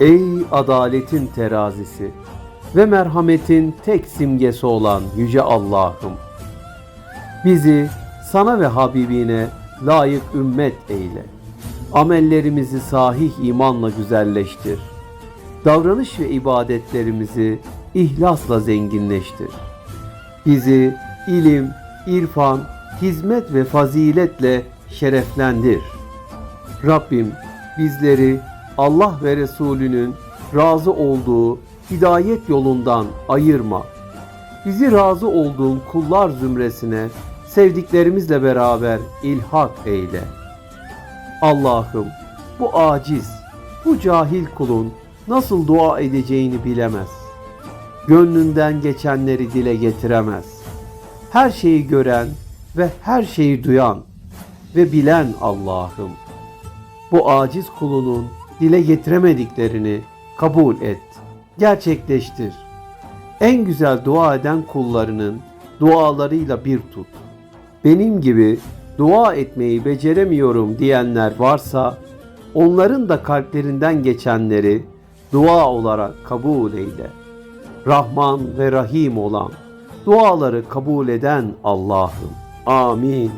Ey adaletin terazisi ve merhametin tek simgesi olan Yüce Allah'ım. Bizi sana ve Habibine layık ümmet eyle. Amellerimizi sahih imanla güzelleştir. Davranış ve ibadetlerimizi ihlasla zenginleştir. Bizi ilim, irfan, hizmet ve faziletle şereflendir. Rabbim bizleri Allah ve Resulünün razı olduğu hidayet yolundan ayırma. Bizi razı olduğun kullar zümresine sevdiklerimizle beraber ilhak eyle. Allah'ım bu aciz, bu cahil kulun nasıl dua edeceğini bilemez. Gönlünden geçenleri dile getiremez. Her şeyi gören ve her şeyi duyan ve bilen Allah'ım bu aciz kulunun dile getiremediklerini kabul et, gerçekleştir. En güzel dua eden kullarının dualarıyla bir tut. Benim gibi dua etmeyi beceremiyorum diyenler varsa onların da kalplerinden geçenleri dua olarak kabul eyle. Rahman ve Rahim olan duaları kabul eden Allah'ım. Amin.